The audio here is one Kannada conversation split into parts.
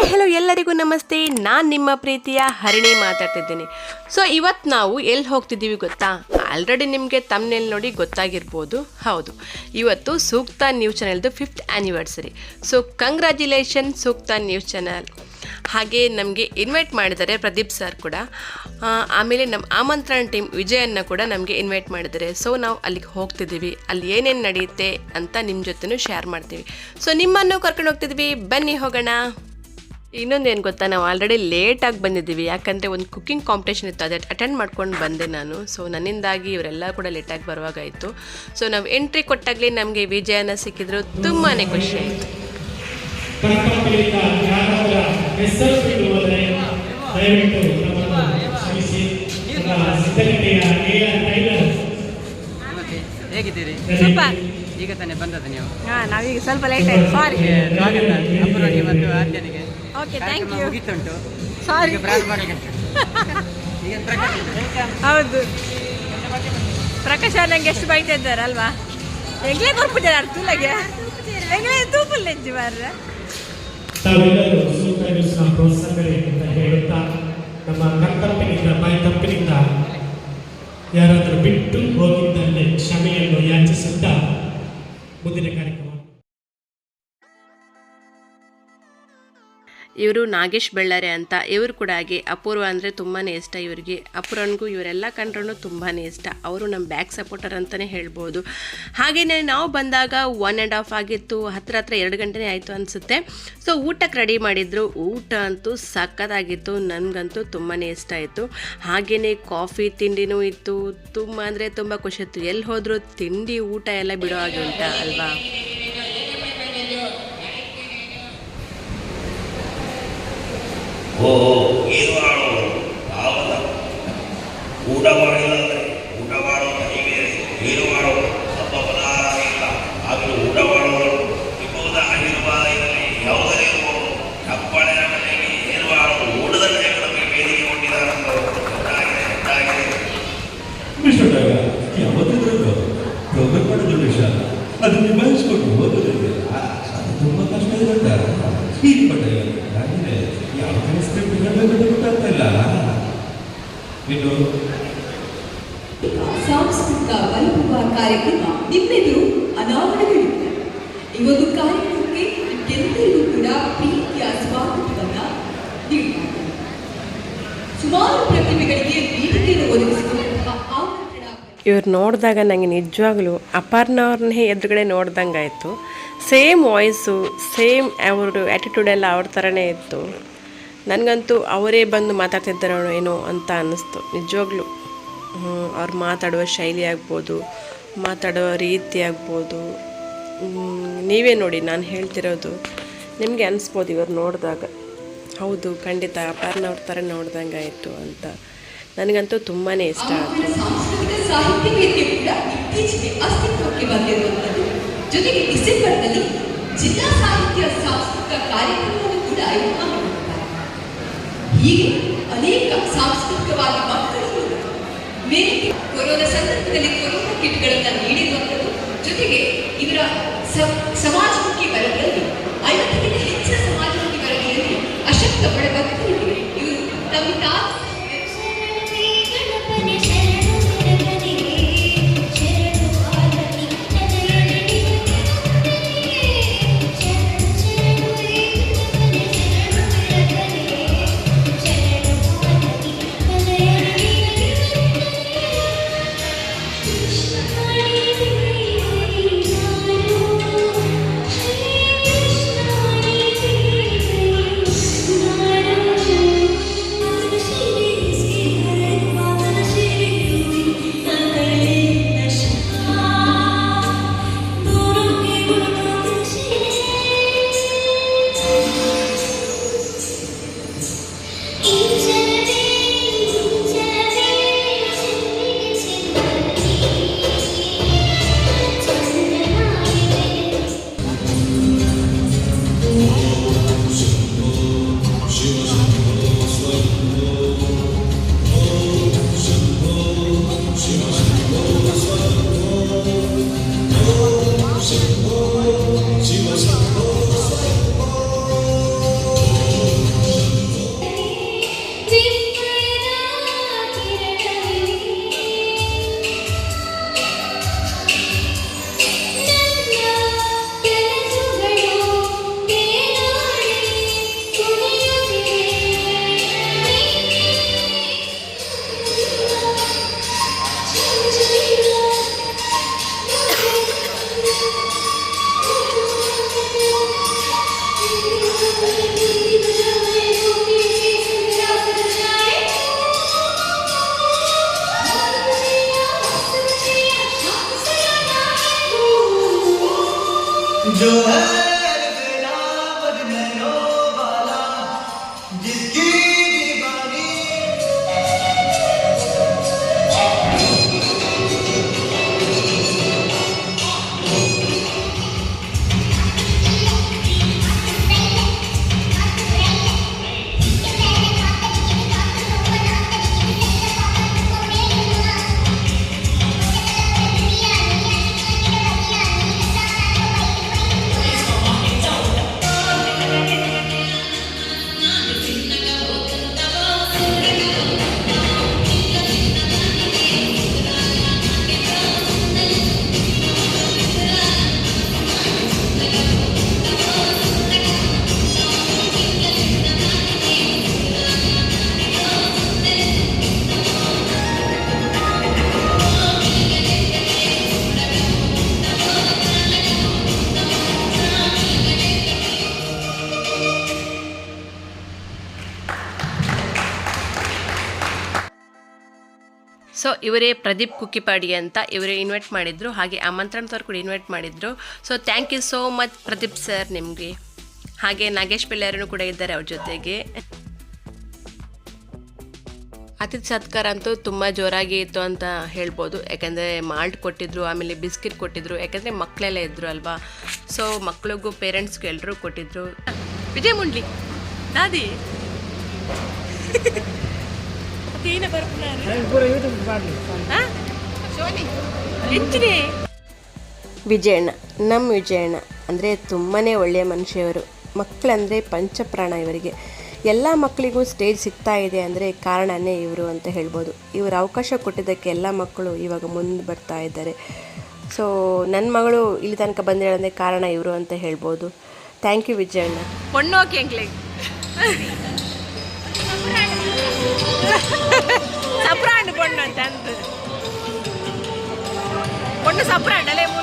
ಹಾಯ್ ಹಲೋ ಎಲ್ಲರಿಗೂ ನಮಸ್ತೆ. ನಾನು ನಿಮ್ಮ ಪ್ರೀತಿಯ ಹರಿಣಿ ಮಾತಾಡ್ತಿದ್ದೀನಿ. ಸೊ ಇವತ್ತು ನಾವು ಎಲ್ಲಿ ಹೋಗ್ತಿದ್ದೀವಿ ಗೊತ್ತಾ? ಆಲ್ರೆಡಿ ನಿಮಗೆ ತಮ್ಮನೇಲಿ ನೋಡಿ ಗೊತ್ತಾಗಿರ್ಬೋದು. ಹೌದು. ಇವತ್ತು ಸೂಕ್ತ news ಚಾನೆಲ್ದು fifth anniversary so congratulation Sookta news channel ಹಾಗೆ ನಮಗೆ ಇನ್ವೈಟ್ ಮಾಡಿದ್ದಾರೆ ಪ್ರದೀಪ್ ಸರ್ ಕೂಡ. ಆಮೇಲೆ ನಮ್ಮ ಆಮಂತ್ರಣ ಟೀಮ್ ವಿಜಯನ್ನ ಕೂಡ ನಮಗೆ ಇನ್ವೈಟ್ ಮಾಡಿದ್ದಾರೆ. ಸೊ ನಾವು ಅಲ್ಲಿಗೆ ಹೋಗ್ತಿದ್ದೀವಿ. ಅಲ್ಲಿ ಏನೇನು ನಡೆಯುತ್ತೆ ಅಂತ ನಿಮ್ಮ ಜೊತೆನೂ ಶೇರ್ ಮಾಡ್ತೀವಿ. ಸೊ ನಿಮ್ಮನ್ನು ಕರ್ಕೊಂಡು ಹೋಗ್ತಿದ್ವಿ. ಬನ್ನಿ ಹೋಗೋಣ. ಇನ್ನೊಂದೇನು ಗೊತ್ತಾ ನಾವು ಆಲ್ರೆಡಿ ಲೇಟಾಗಿ ಬಂದಿದ್ದೀವಿ. ಯಾಕಂದರೆ ಒಂದು ಕುಕ್ಕಿಂಗ್ ಕಾಂಪಿಟೇಷನ್ ಇತ್ತು ಅದೇ ಅಟೆಂಡ್ ಮಾಡ್ಕೊಂಡು ಬಂದೆ ನಾನು. ಸೊ ನನ್ನಿಂದಾಗಿ ಇವರೆಲ್ಲ ಕೂಡ ಲೇಟಾಗಿ ಬರುವಾಗಾಯಿತು ಸೊ ನಾವು ಎಂಟ್ರಿ ಕೊಟ್ಟಾಗಲೇ ನಮಗೆ ವಿಜಯನ ಸಿಕ್ಕಿದ್ರು ತುಂಬಾ ಖುಷಿ ಆಯಿತು. ಕರ್ನಾಟಕದಿಂದ ಈಗ ತಾನೇ ಬಂದದ್ದು ನೀವು? ಹಾಂ ನಾವೀಗ ಸ್ವಲ್ಪ ಲೇಟ್ ಆಯ್ತು. ಸಾರಿ ನಿಮಗೆ ಸ್ವಾಗತ ಅಪರೋಗಿ ಮತ್ತು ಆದ್ಯನಿಗೆ ಓಕೆ ಥ್ಯಾಂಕ್ ಕಾರ್ಯಕ್ರಮ ಯು ಮುಗಿತುಂಟು. ಸಾರಿ ಈಗ ಮಾಡಲಿಕ್ಕೆ ಈಗ. ಹೌದು. ಪ್ರಕಾಶ್ ಅವ್ರು ನಂಗೆ ಎಷ್ಟು ಬೈತಾ ಇದ್ದಾರೆ ಅಲ್ವಾ? ಎಂಗ್ಲೇ ಕೊರ್ಪಿದ್ದಾರೆ ತುಲಗೆ? ಎಂಗ್ಲೇ ತೂಪಲ್ ನೆಂಜಿ ಮಾರ್ರೆ. ತಾವೆಲ್ಲರೂ ಸೂಕ್ತ ನ್ಯೂಸ್ನ ಪ್ರೋತ್ಸಾಹಗಳೇ ಅಂತ ಹೇಳುತ್ತಾ ನಮ್ಮ ಕರ್ತಪ್ಪಿನಿಂದ ಬಾಯಿ ತಪ್ಪಿನಿಂದ ಯಾರಾದರೂ ಬಿಟ್ಟು ಹೋಗಿದ್ದಲ್ಲಿ ಕ್ಷಮೆಯನ್ನು ಯಾಚಿಸುತ್ತಾ ಮುಂದಿನ ಕಾರ್ಯಕ್ರಮ ಇವರು ನಾಗೇಶ್ ಬೆಳ್ಳಾರೆ ಅಂತ. ಇವರು ಕೂಡ ಹಾಗೆ ಅಪೂರ್ವ ಅಂದರೆ ತುಂಬಾ ಇಷ್ಟ ಇವರಿಗೆ. ಅಪೂರ್ವನಿಗೂ ಇವರೆಲ್ಲ ಕಂಡ್ರೂ ತುಂಬಾ ಇಷ್ಟ. ಅವರು ನಮ್ಮ ಬ್ಯಾಕ್ ಸಪೋರ್ಟರ್ ಅಂತಲೇ ಹೇಳ್ಬೋದು. ಹಾಗೆಯೇ ನಾವು ಬಂದಾಗ ಒನ್ ಆ್ಯಂಡ್ ಹಾಫ್ ಆಗಿತ್ತು. ಹತ್ರ ಹತ್ರ ಎರಡು ಗಂಟೆನೇ ಆಯಿತು ಅನಿಸುತ್ತೆ. ಸೊ ಊಟಕ್ಕೆ ರೆಡಿ ಮಾಡಿದ್ರು. ಊಟ ಅಂತೂ ಸಖತ್ತಾಗಿತ್ತು. ನನಗಂತೂ ತುಂಬಾ ಇಷ್ಟ ಆಯಿತು. ಹಾಗೆಯೇ ಕಾಫಿ ತಿಂಡಿನೂ ಇತ್ತು. ತುಂಬ ಅಂದರೆ ತುಂಬ ಖುಷಿ ಇತ್ತು. ಎಲ್ಲಿ ಹೋದರೂ ತಿಂಡಿ, ಊಟ ಎಲ್ಲ ಬಿಡೋ ಹಾಗೆ ಉಂಟ ಅಲ್ವಾ? ಓ ಮಾಡೋದು ಆವಲ್ಲ ಊಟ ಮಾಡಿಲ್ಲಂದ್ರೆ ಊಟ ಮಾಡೋ ಹೀಗೆ ಏನು ಮಾಡೋ ಹಬ್ಬ ಪದಾರ ಇಲ್ಲ. ಆಗಲೂ ಊಟ ಮಾಡೋದು ಇಬ್ಬದ ಇರಲಿ ಯಾವುದರೇ ಇರ್ಬೋದು ಮನೆಗೆ ಏನು ಮಾಡೋದು ಊಟದ ಕಡೆಗಳಲ್ಲಿ ಬೇಡಿಕೆ ಕೊಟ್ಟಿದ್ದಾರಂತ ಗೊತ್ತಾಗಿದೆ ವಿಷಯ. ಅದು ನಿಭಾಯಿಸ್ಕೊಂಡು ಹೋಗೋದಿಲ್ಲ ಅದು ತುಂಬ ಕಷ್ಟ ಇರುತ್ತೆ ಪಟ್ಟೆ ಹಾಗೆ ಯಾವ ಕಡೆ ಸ್ಕ್ರಿಪ್ಟ್ ಹೇಳಬೇಕು ಗೊತ್ತಾಗ್ತಾ ಇಲ್ಲ ಇನ್ನು ಸಾಂಸ್ಕೃತಿಕ ವೈಭವ ಕಾರ್ಯಕ್ರಮ ನಿಮ್ಮೆದುರು ಅನಾವರಣಗೊಳ್ಳುತ್ತೆ. ಈ ಒಂದು ಕಾರ್ಯಕ್ರಮಕ್ಕೆ ಎಲ್ಲರಿಗೂ ಕೂಡ ಪ್ರೀತಿಯ ಸ್ವಾಗತವನ್ನ ನೀಡಲಾಗಿದೆ. ಸುಮಾರು ಪ್ರತಿಭೆಗಳಿಗೆ ವೇದಿಕೆಯನ್ನು ಒದಗಿಸಿರುವಂತಹ ಆಮಂತ್ರಣ ಇವ್ರು ನೋಡಿದಾಗ ನನಗೆ ನಿಜವಾಗ್ಲೂ ಅಪರ್ಣವ್ರನ್ನೇ ಎದುರುಗಡೆ ನೋಡ್ದಂಗೆ ಆಯಿತು ಸೇಮ್ ವಾಯ್ಸು ಸೇಮ್ ಅವ್ರದ್ದು ಆ್ಯಟಿಟ್ಯೂಡ್ ಎಲ್ಲ ಅವ್ರ ಥರನೇ ಇತ್ತು. ನನಗಂತೂ ಅವರೇ ಬಂದು ಮಾತಾಡ್ತಿದ್ದಾರೋ ಏನೋ ಅಂತ ಅನ್ನಿಸ್ತು. ನಿಜವಾಗ್ಲೂ ಅವ್ರು ಮಾತಾಡುವ ಶೈಲಿ ಆಗ್ಬೋದು ಮಾತಾಡುವ ರೀತಿ ಆಗ್ಬೋದು. ನೀವೇ ನೋಡಿ, ನಾನು ಹೇಳ್ತಿರೋದು ನಿಮಗೆ ಅನಿಸ್ಬೋದು ಇವರು ನೋಡಿದಾಗ. ಹೌದು, ಖಂಡಿತ ಅಪರ್ಣವ್ರ ಥರ ನೋಡ್ದಂಗೆ ಆಯಿತು ಅಂತ. ನನಗಂತೂ ತುಂಬಾ ಇಷ್ಟ ಆಯಿತು. ಜಿಲ್ಲಾ ಸಾಹಿತ್ಯ ಸಾಂಸ್ಕೃತಿಕ ಕಾರ್ಯಕ್ರಮವನ್ನು ಕೂಡ ಹೀಗೆ ಅನೇಕ ಸಾಂಸ್ಕೃತಿಕವಾಗಿ ಮಕ್ಕಳು ವೇದಿಕೆ ಕೊರೋನಾ ಸಂದರ್ಭದಲ್ಲಿ ಕೊರೋನಾ ಕಿಟ್ಗಳನ್ನು ನೀಡಿರುವಂಥದ್ದು ಜೊತೆಗೆ ಇವರ ಸಮಾಜಮುಖಿ ವರದಿಯಲ್ಲಿ, ಐವತ್ತಕ್ಕಿಂತ ಹೆಚ್ಚಿನ ಸಮಾಜಮುಖಿ ವರದಿಯಲ್ಲಿ ಅಶಕ್ತ ಬಡ ಭಕ್ತರಿಗೆ ಇವರು ತಮ್ಮ ಇವರೇ ಪ್ರದೀಪ್ ಕುಕ್ಕಿಪಾಡಿ ಅಂತ ಇವರೇ ಇನ್ವೈಟ್ ಮಾಡಿದ್ರು. ಹಾಗೆ ಆಮಂತ್ರಣದವ್ರು ಕೂಡ ಇನ್ವೈಟ್ ಮಾಡಿದ್ರು. So thank you so much Pradeep sir ನಿಮಗೆ. ಹಾಗೆ ನಾಗೇಶ್ ಪಿಳ್ಳೆಯರು ಕೂಡ ಇದ್ದಾರೆ ಅವ್ರ ಜೊತೆಗೆ. ಅತಿಥಿ ಸತ್ಕಾರ ಅಂತೂ ತುಂಬ ಜೋರಾಗಿ ಇತ್ತು ಅಂತ ಹೇಳ್ಬೋದು. ಯಾಕಂದರೆ ಮಾಲ್ಟ್ ಕೊಟ್ಟಿದ್ರು, ಆಮೇಲೆ ಬಿಸ್ಕಿಟ್ ಕೊಟ್ಟಿದ್ರು. ಯಾಕಂದರೆ ಮಕ್ಕಳೆಲ್ಲ ಇದ್ದರು ಅಲ್ವಾ? ಸೊ ಮಕ್ಕಳಿಗೂ ಪೇರೆಂಟ್ಸ್ಗೂ ಎಲ್ಲರೂ ಕೊಟ್ಟಿದ್ರು. ವಿಜಯ್ ಮುಂಡ್ಲಿ. ದಾದಿ ఈయన ವಿಜಯಣ್ಣ ನಮ್ಮ ವಿಜಯಣ್ಣ ಅಂದರೆ ತುಂಬಾ ಒಳ್ಳೆಯ ಮನುಷ್ಯವರು ಮಕ್ಕಳಂದರೆ ಪಂಚಪ್ರಾಣ ಇವರಿಗೆ. ಎಲ್ಲ ಮಕ್ಕಳಿಗೂ ಸ್ಟೇಜ್ ಸಿಗ್ತಾ ಇದೆ ಅಂದರೆ ಕಾರಣನೇ ಇವರು ಅಂತ ಹೇಳ್ಬೋದು. ಇವರು ಅವಕಾಶ ಕೊಟ್ಟಿದ್ದಕ್ಕೆ ಎಲ್ಲ ಮಕ್ಕಳು ಇವಾಗ ಮುಂದೆ ಬರ್ತಾ ಇದ್ದಾರೆ. ಸೊ ನನ್ನ ಮಗಳು ಇಲ್ಲಿ ತನಕ ಬಂದಿರೋದೇ ಕಾರಣ ಇವರು ಅಂತ ಹೇಳ್ಬೋದು. Thank you Vijayanna. ಒಣ್ಣು రెండు కొండ అంతే అంత కొండ సపరేట్ లేము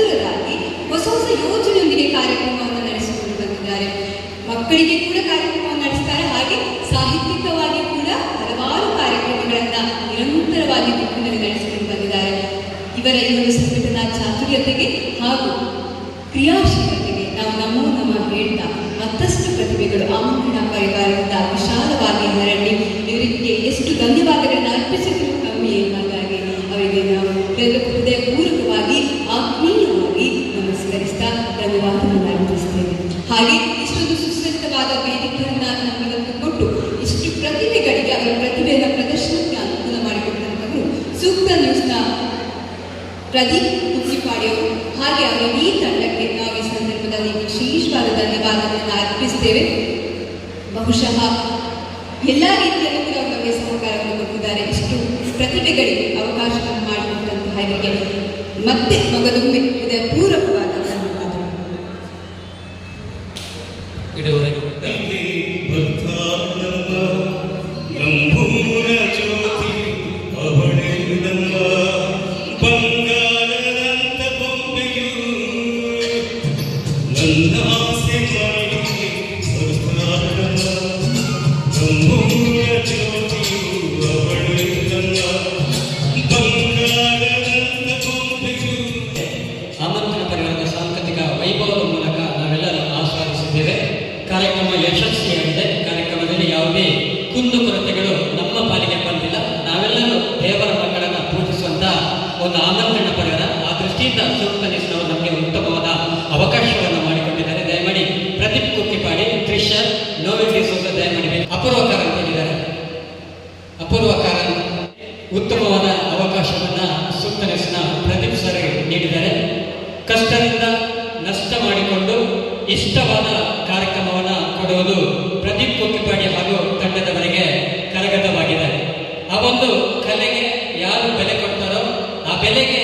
ಚತುರರಾಗಿ ಹೊಸ ಹೊಸ ಯೋಜನೆಯೊಂದಿಗೆ ಕಾರ್ಯಕ್ರಮವನ್ನು ನಡೆಸಿಕೊಂಡು ಬಂದಿದ್ದಾರೆ. ಮಕ್ಕಳಿಗೆ ಕೂಡ ಕಾರ್ಯಕ್ರಮವನ್ನು ನಡೆಸ್ತಾರೆ. ಹಾಗೆ ಸಾಹಿತ್ಯಿಕವಾಗಿ ಕೂಡ ಹಲವಾರು ಕಾರ್ಯಕ್ರಮಗಳನ್ನು ನಿರಂತರವಾಗಿ ದಿಕ್ಕಿನಲ್ಲಿ ನಡೆಸಿಕೊಂಡು ಬಂದಿದ್ದಾರೆ. ಇವರ ಈ ಒಂದು ಸಂಘಟನಾ ಚಾತುರ್ಯತೆಗೆ ಹಾಗೂ ಕ್ರಿಯಾಶೀಲತೆಗೆ ನಾವು ನಮೋ ನಮ್ಮ ಹೇಳ್ತಾ ಮತ್ತಷ್ಟು ಪ್ರತಿಭೆಗಳು ಆಮಂತ್ರಣ ಪರಿವಾರದಿಂದ ವಿಶಾಲವಾಗಿ ಹರಡಿ ಇವರಿಗೆ ಎಷ್ಟು ಧನ್ಯವಾದಗಳನ್ನು ಅರ್ಪಿಸಿದ್ರು ಕಮ್ಮಿ ಹಾಗಾಗಿ ಅವರಿಗೆ ನಾವು ಹೃದಯ ಹೃದಯಪೂರ್ವಕವಾಗಿ ಆತ್ಮೀಯವಾಗಿ ನಮಸ್ಕರಿಸ್ತಾ ಧನ್ಯವಾದವನ್ನು ಅರ್ಪಿಸ್ತೇವೆ ಹಾಗೆ ಇಷ್ಟೊಂದು ಸುಸಜ್ಜಿತವಾದ ವೇದಿಕೆಯನ್ನ ನಮಗಿವತ್ತು ಕೊಟ್ಟು ಇಷ್ಟು ಪ್ರತಿಭೆಗಳಿಗೆ ಅವರ ಪ್ರತಿಭೆಯ ಪ್ರದರ್ಶನಕ್ಕೆ ಅನುಕೂಲ ಮಾಡಿಕೊಟ್ಟಂತವರು ಸೂಕ್ತ ನ್ಯೂಸ್ನ ಪ್ರದೀಪ್ ಕುಕ್ಕಿಪಾಡಿಯವರು ಹಾಗೆ ಅವರ ಈ ತಂಡಕ್ಕೆ ನಾವು ಈ ಸಂದರ್ಭದಲ್ಲಿ ವಿಶೇಷವಾದ ಧನ್ಯವಾದಗಳನ್ನು ಅರ್ಪಿಸುತ್ತೇವೆ. ಬಹುಶಃ ಎಲ್ಲ ರೀತಿಯಲ್ಲೂ ಕೂಡ ಅವರು ನಮಗೆ ಸಹಕಾರವನ್ನು ಕೊಟ್ಟಿದ್ದಾರೆ. ಇಷ್ಟು ಪ್ರತಿಭೆಗಳಿಗೆ ಅವಕಾಶವನ್ನು ಮಾಡಿಕೊಟ್ಟಂತಹ ಇವರಿಗೆ. ಮತ್ತೆ ಮಗದೊಮ್ಮೆ ಇದರ ಧನ್ಯವಾದಗಳು ಕಷ್ಟದಿಂದ ನಷ್ಟ ಮಾಡಿಕೊಂಡು ಇಷ್ಟವಾದ ಕಾರ್ಯಕ್ರಮವನ್ನು ಕೊಡುವುದು ಪ್ರದೀಪ್ ಕೊಕ್ಕಿಪಾಡಿ ಹಾಗೂ ತಂಡದವರಿಗೆ ಕರಗತವಾಗಿದೆ. ಆ ಒಂದು ಕಲೆಗೆ ಯಾರು ಬೆಲೆ ಕೊಡ್ತಾರೋ ಆ ಬೆಲೆಗೆ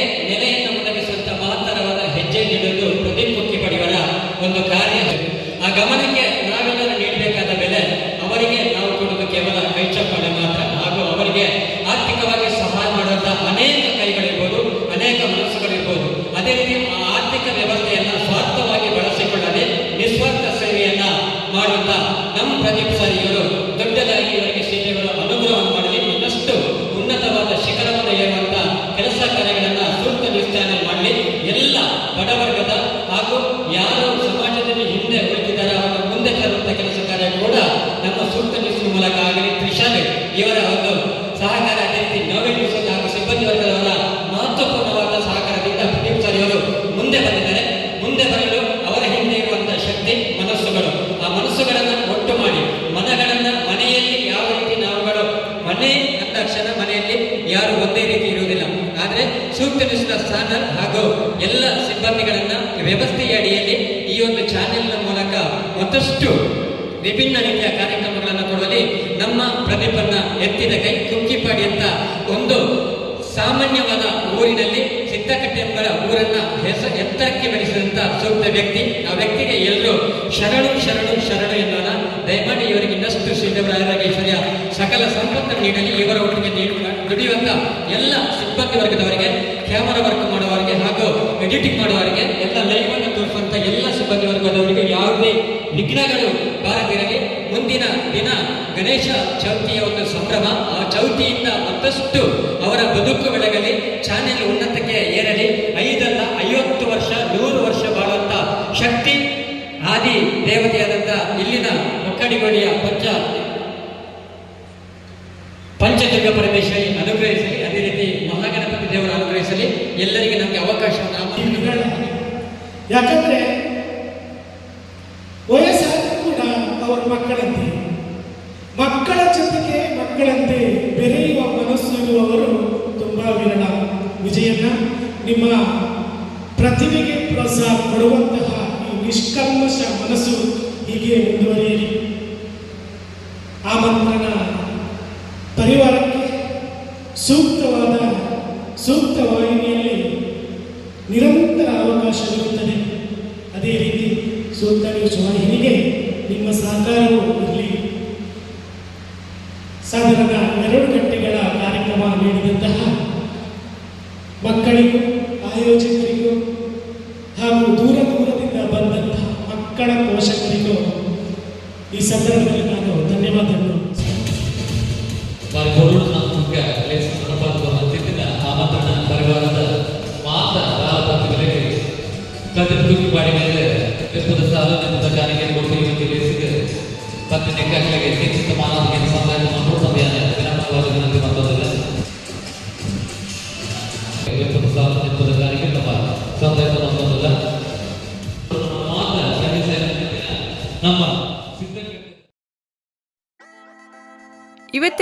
ಅದೇ ಸ್ಥಾನ ಹಾಗೂ ಎಲ್ಲ ಸಿಬ್ಬಂದಿಗಳನ್ನ ವ್ಯವಸ್ಥೆಯ ಅಡಿಯಲ್ಲಿ ಈ ಒಂದು ಚಾನೆಲ್ನ ಮೂಲಕ ಮತ್ತಷ್ಟು ವಿಭಿನ್ನ ರೀತಿಯ ಕಾರ್ಯಕ್ರಮಗಳನ್ನು ಕೊಡುವಲ್ಲಿ ನಮ್ಮ ಪ್ರದೀಪನ್ನ ಎತ್ತಿದ ಕೈ ಕುಂಕಿಪಾಡಿ ಅಂತ ಒಂದು ಸಾಮಾನ್ಯವಾದ ಊರಿನಲ್ಲಿ ಸಿದ್ದಕಟ್ಟೆ ಎಂಬ ಊರನ್ನ ಹೆಸರು ಎತ್ತರಕ್ಕೆ ಬೆಳೆಸಿದಂತ ಸೂಕ್ತ ವ್ಯಕ್ತಿ. ಆ ವ್ಯಕ್ತಿಗೆ ಎಲ್ಲರೂ ಶರಣು ಶರಣು ಶರಣು ಎನ್ನೋಣ. ದಯಮಾಡಿ ಇವರಿಗೆ ಇನ್ನಷ್ಟು ಶ್ರೀದೇವರಾಜೇಶ್ವರ್ಯ ಸಕಲ ಸಂಪತ್ತು ನೀಡಲಿ. ಇವರ ಒಟ್ಟಿಗೆ ನೀಡುವ ದುಡಿಯುವಂತ ಎಲ್ಲ ಸಿಬ್ಬಂದಿ ವರ್ಗದವರಿಗೆ ಕ್ಯಾಮರಾ ವರ್ಕ್ ಮಾಡುವವರಿಗೆ ಹಾಗೂ ಎಡಿಟಿಂಗ್ ಮಾಡುವವರಿಗೆ ಎಲ್ಲ ಲೈವ್ ಅನ್ನು ತೋರಿಸುವಂತ ಎಲ್ಲ ಸಿಬ್ಬಂದಿ ವರ್ಗದವರಿಗೆ ಯಾವುದೇ ವಿಘ್ನಗಳು ಬಾರದಿರಲಿ. ಮುಂದಿನ ದಿನ ಗಣೇಶ ಚೌತಿಯ ಒಂದು ಸಂಭ್ರಮ. ಆ ಚೌತಿಯಿಂದ ಮತ್ತಷ್ಟು ಅವರ ಬದುಕು ಬೆಳಗಲಿ. ಚಾನೆಲ್ ಉನ್ನತಕ್ಕೆ ಏರಲಿ. ಐದಲ್ಲ ಐವತ್ತು ವರ್ಷ, ನೂರು ವರ್ಷ ಬಾಳುವಂತ ಶಕ್ತಿ ಆದಿ ದೇವತೆಯಾದಂತ ಇಲ್ಲಿನ ಮುಕ್ಕಡಿಗೋಡಿಯ ಪಂಚ ಪಂಚದುರ್ಗ ಪರಮೇಶ್ವರಿ ಅನುಗ್ರಹಿಸಲಿ ಅದೇ ರೀತಿ ಮಹಾಗಣಪತಿ ದೇವರು ಅನುಗ್ರಹಿಸಲಿ ಎಲ್ಲರಿಗೆ ನಮಗೆ ಅವಕಾಶವನ್ನು ಆ ಇನ್ನು ಬೇಡ. ಯಾಕಂದ್ರೆ ವಯಸ್ಸಾದ ಕೂಡ ಅವರ ಮಕ್ಕಳಂತೆ ಮಕ್ಕಳ ಜೊತೆಗೆ ಮಕ್ಕಳಂತೆ ಬೆರೆಯುವ ಮನಸ್ಸು ಇರುವವರು ತುಂಬಾ ವಿರಳ ವಿಜಯನ್ನ ನಿಮ್ಮ ಪ್ರತಿಭೆಗೆ ಪ್ರೋತ್ಸಾಹ ಕೊಡುವಂತಹ ಈ ನಿಷ್ಕಲ್ಮಶ ಮನಸ್ಸು ಹೀಗೆ ಮುಂದುವರಿಯಲಿ. ಆಮಂತ್ರಣ ಪರಿವಾರಕ್ಕೆ ಸೂಕ್ತವಾದ ಸೂಕ್ತ ವಾಹಿನಿಯಲ್ಲಿ ನಿರಂತರ ಅವಕಾಶವಿರುತ್ತದೆ ಅದೇ ರೀತಿ ಸೂಕ್ತ ನ್ಯೂಸ್ ವಾಹಿನಿಗೆ ನಿಮ್ಮ ಸಹಕಾರವೂ ಇರಲಿ. ಸಾಧನದ ಎರಡು ಗಂಟೆಗಳ ಕಾರ್ಯಕ್ರಮ ನೀಡಿದಂತಹ ಮಕ್ಕಳಿಗೂ ಆಯೋಜಕರಿಗೂ ಹಾಗೂ ದೂರ ದೂರದಿಂದ ಬಂದಂತಹ ಮಕ್ಕಳ ಪೋಷಕರಿಗೂ ಈ ಸಂದರ್ಭದಲ್ಲಿ ನಾನು ಧನ್ಯವಾದಗಳು. ಆಮಂತ್ರಣ ಮೇಲೆ ಬೆಪ್ಪದ ಸಾರ್ವಜನಿಕ ಜಾರಿಗೆ ಹೆಚ್ಚಿನ ಮಾನವರಿಗೆ ಸಮಯ.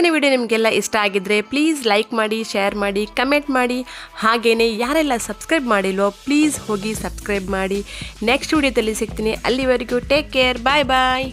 ಇವತ್ತಿನ ವಿಡಿಯೋ ನಿಮಗೆಲ್ಲ ಇಷ್ಟ ಆಗಿದ್ರೆ ಪ್ಲೀಸ್ ಲೈಕ್ ಮಾಡಿ ಶೇರ್ ಮಾಡಿ ಕಮೆಂಟ್ ಮಾಡಿ. ಹಾಗೆಯೇ ಯಾರೆಲ್ಲ ಸಬ್ಸ್ಕ್ರೈಬ್ ಮಾಡಿಲ್ವೋ ಪ್ಲೀಸ್ ಹೋಗಿ ಸಬ್ಸ್ಕ್ರೈಬ್ ಮಾಡಿ. ನೆಕ್ಸ್ಟ್ ವಿಡಿಯೋದಲ್ಲಿ ಸಿಗ್ತೀನಿ. ಅಲ್ಲಿವರೆಗೂ ಟೇಕ್ ಕೇರ್ ಬಾಯ್ ಬಾಯ್